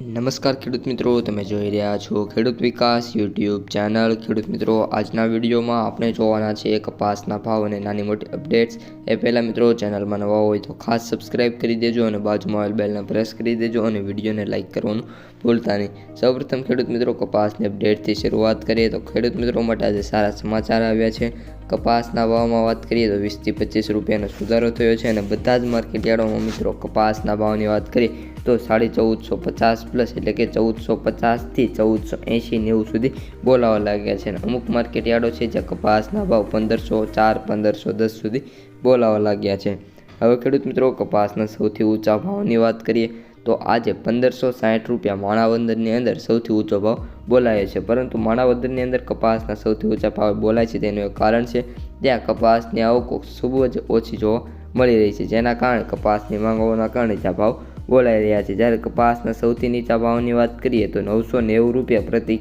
નમસ્કાર ખેડૂત મિત્રો, તમે જોઈ રહ્યા છો ખેડૂત વિકાસ યુટ્યુબ ચેનલ. ખેડૂત મિત્રો, આજના વિડીયોમાં આપણે જોવાના છે કપાસના ભાવ અને નાની મોટી અપડેટ્સ. એ પહેલાં મિત્રો, ચેનલમાં નવા હોય તો ખાસ સબસ્ક્રાઇબ કરી દેજો અને બાજુમાં આવેલ બેલને પ્રેસ કરી દેજો અને વિડીયોને લાઇક કરવાનું ભૂલતા નહીં. સૌપ્રથમ ખેડૂત મિત્રો, કપાસની અપડેટથી શરૂઆત કરીએ તો ખેડૂત મિત્રો માટે આજે સારા સમાચાર આવ્યા છે. કપાસના ભાવમાં વાત કરીએ તો વીસથી પચીસ રૂપિયાનો સુધારો થયો છે અને બધા જ માર્કેટયાર્ડોમાં મિત્રો કપાસના ભાવની વાત કરીએ તો સાડી ચૌદસો પચાસ પ્લસ એટલે કે ચૌદસો પચાસથી ચૌદસો એંશી નેવું સુધી બોલાવા લાગ્યા છે અને અમુક માર્કેટ યાર્ડો છે જ્યાં કપાસના ભાવ પંદરસો ચાર, પંદરસો દસ સુધી બોલાવા લાગ્યા છે. હવે ખેડૂત મિત્રો કપાસના સૌથી ઊંચા ભાવની વાત કરીએ તો આજે પંદરસો સાઠ રૂપિયા માણાવદરની અંદર સૌથી ઊંચો ભાવ બોલાયો છે. પરંતુ માણાવદરની અંદર કપાસના સૌથી ઊંચા ભાવે બોલાય છે તેનું એક કારણ છે ત્યાં કપાસની આવકો ખૂબ જ ઓછી જોવા મળી રહી છે, જેના કારણે કપાસની માંગોના કારણે ત્યાં ભાવ બોલાઈ રહ્યા છે. જ્યારે કપાસના સૌથી નીચા ભાવની વાત કરીએ તો નવસો નેવું રૂપિયા પ્રતિ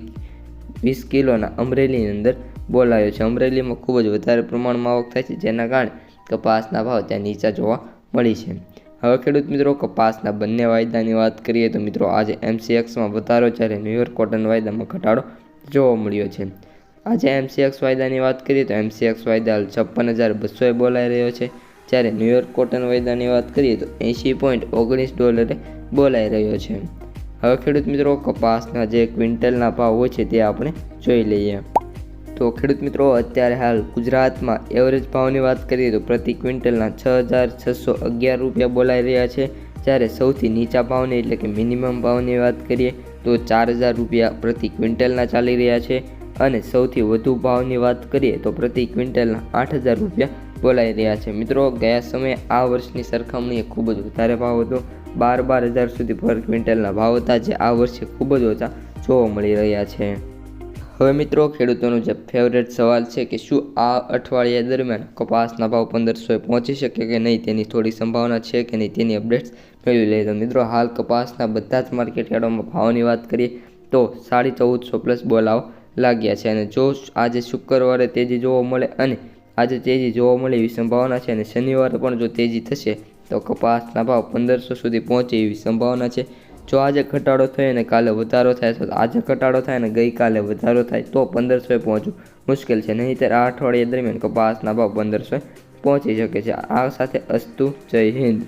વીસ કિલોના અમરેલીની અંદર બોલાયો છે. અમરેલીમાં ખૂબ જ વધારે પ્રમાણમાં આવક થાય છે, જેના કારણે કપાસના ભાવ ત્યાં નીચા જોવા મળી છે. હવે ખેડૂત મિત્રો, કપાસના બંને વાયદાની વાત કરીએ તો મિત્રો, આજે એમસીએક્સમાં વધારો જ્યારે ન્યુયોર્ક કોટન વાયદામાં ઘટાડો જોવા મળ્યો છે. આજે એમસીએક્સ વાયદાની વાત કરીએ તો એમસીએક્સ વાયદા છપ્પન હજાર બસોએ બોલાઈ રહ્યો છે. જ્યારે ન્યુયોર્ક કોટન વાયદાની વાત કરીએ તો એંશી પોઈન્ટ ઓગણીસ ડોલરે બોલાઈ રહ્યો છે. હવે ખેડૂત મિત્રો, કપાસના જે ક્વિન્ટલના ભાવ હોય છે તે આપણે જોઈ લઈએ. તો ખેડૂત મિત્રો, અત્યારે હાલ ગુજરાતમાં એવરેજ ભાવની વાત કરીએ તો પ્રતિ ક્વિન્ટલના છ હજાર છસો અગિયાર રૂપિયા બોલાઈ રહ્યા છે. જ્યારે સૌથી નીચા ભાવની એટલે કે મિનિમમ ભાવની વાત કરીએ તો ચાર હજાર રૂપિયા પ્રતિ ક્વિન્ટલના ચાલી રહ્યા છે. અને સૌથી વધુ ભાવની વાત કરીએ તો પ્રતિ ક્વિન્ટલના આઠ હજાર રૂપિયા બોલાઈ રહ્યા છે. મિત્રો, ગયા સમયે આ વર્ષની સરખામણીએ ખૂબ જ વધારે ભાવ હતો. બાર બાર હજાર સુધી પર ક્વિન્ટલના ભાવ હતા, જે આ વર્ષે ખૂબ જ ઓછા જોવા મળી રહ્યા છે. હવે મિત્રો, ખેડૂતોનો જે ફેવરેટ સવાલ છે કે શું આ અઠવાડિયા દરમિયાન કપાસના ભાવ પંદરસોએ પહોંચી શકે કે નહીં, તેની થોડી સંભાવના છે કે નહીં, તેની અપડેટ્સ મેળવી લઈએ. તો મિત્રો, હાલ કપાસના બધા જ માર્કેટ ભાવની વાત કરીએ તો સાડી ચૌદસો પ્લસ બોલાવ લાગ્યા છે. અને જો આજે શુક્રવારે તેજી જોવા મળે અને આજે તેજી જોવા મળે એવી સંભાવના છે અને શનિવારે પણ જો તેજી થશે, તો કપાસના ભાવ પંદરસો સુધી પહોંચે એવી સંભાવના છે. જો આજે ઘટાડો થયો અને કાલે વધારો થાય તો આજે ઘટાડો થાય અને ગઈકાલે વધારો થાય, તો પંદરસોએ પહોંચવું મુશ્કેલ છે. નહીંતર આ અઠવાડિયા દરમિયાન કપાસના ભાવ પંદરસોએ પહોંચી શકે છે. આ સાથે અસ્તુ જય હિન્દ.